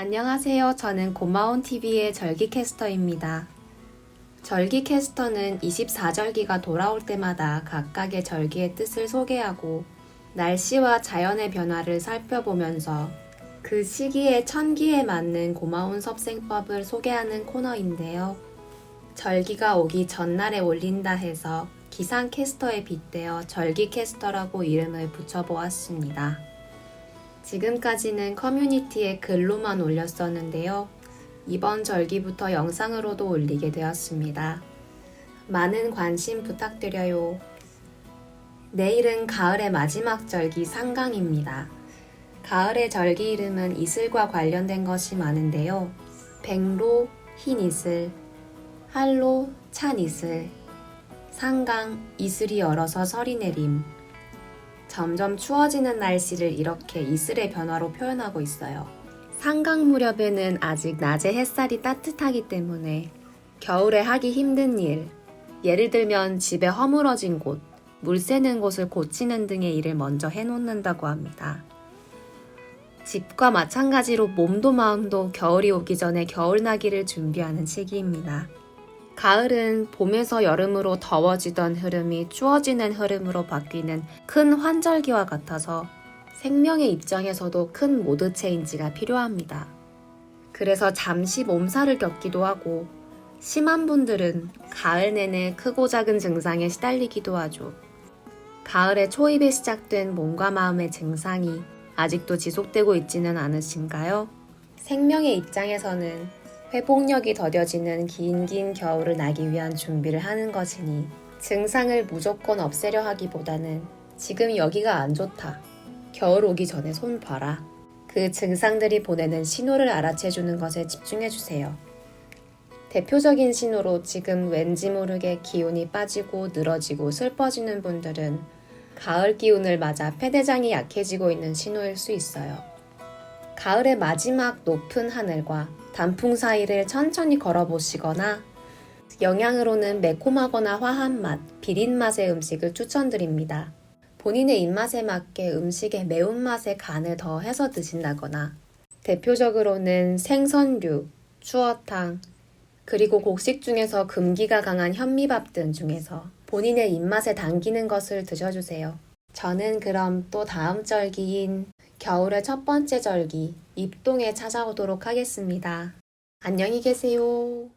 안녕하세요. 저는 고마운 TV의 절기캐스터입니다. 절기캐스터는 24절기가 돌아올 때마다 각각의 절기의 뜻을 소개하고 날씨와 자연의 변화를 살펴보면서 그 시기의 천기에 맞는 고마운 섭생법을 소개하는 코너인데요. 절기가 오기 전날에 올린다 해서 기상캐스터에 빗대어 절기캐스터라고 이름을 붙여보았습니다. 지금까지는 커뮤니티에 글로만 올렸었는데요. 이번 절기부터 영상으로도 올리게 되었습니다. 많은 관심 부탁드려요. 내일은 가을의 마지막 절기 상강입니다. 가을의 절기 이름은 이슬과 관련된 것이 많은데요. 백로, 흰 이슬, 한로, 찬 이슬, 상강, 이슬이 얼어서 설이 내림, 점점 추워지는 날씨를 이렇게 이슬의 변화로 표현하고 있어요. 상강 무렵에는 아직 낮에 햇살이 따뜻하기 때문에 겨울에 하기 힘든 일, 예를 들면 집에 허물어진 곳, 물 새는 곳을 고치는 등의 일을 먼저 해놓는다고 합니다. 집과 마찬가지로 몸도 마음도 겨울이 오기 전에 겨울나기를 준비하는 시기입니다. 가을은 봄에서 여름으로 더워지던 흐름이 추워지는 흐름으로 바뀌는 큰 환절기와 같아서 생명의 입장에서도 큰 모드 체인지가 필요합니다. 그래서 잠시 몸살을 겪기도 하고 심한 분들은 가을 내내 크고 작은 증상에 시달리기도 하죠. 가을의 초입에 시작된 몸과 마음의 증상이 아직도 지속되고 있지는 않으신가요? 생명의 입장에서는 회복력이 더뎌지는 긴긴 겨울을 나기 위한 준비를 하는 것이니 증상을 무조건 없애려 하기보다는 지금 여기가 안 좋다. 겨울 오기 전에 손 봐라. 그 증상들이 보내는 신호를 알아채주는 것에 집중해주세요. 대표적인 신호로 지금 왠지 모르게 기운이 빠지고 늘어지고 슬퍼지는 분들은 가을 기운을 맞아 폐대장이 약해지고 있는 신호일 수 있어요. 가을의 마지막 높은 하늘과 단풍 사이를 천천히 걸어보시거나 영양으로는 매콤하거나 화한 맛, 비린 맛의 음식을 추천드립니다. 본인의 입맛에 맞게 음식의 매운맛의 간을 더해서 드신다거나 대표적으로는 생선류, 추어탕, 그리고 곡식 중에서 금기가 강한 현미밥 등 중에서 본인의 입맛에 당기는 것을 드셔주세요. 저는 그럼 또 다음 절기인 겨울의 첫 번째 절기, 입동에 찾아오도록 하겠습니다. 안녕히 계세요.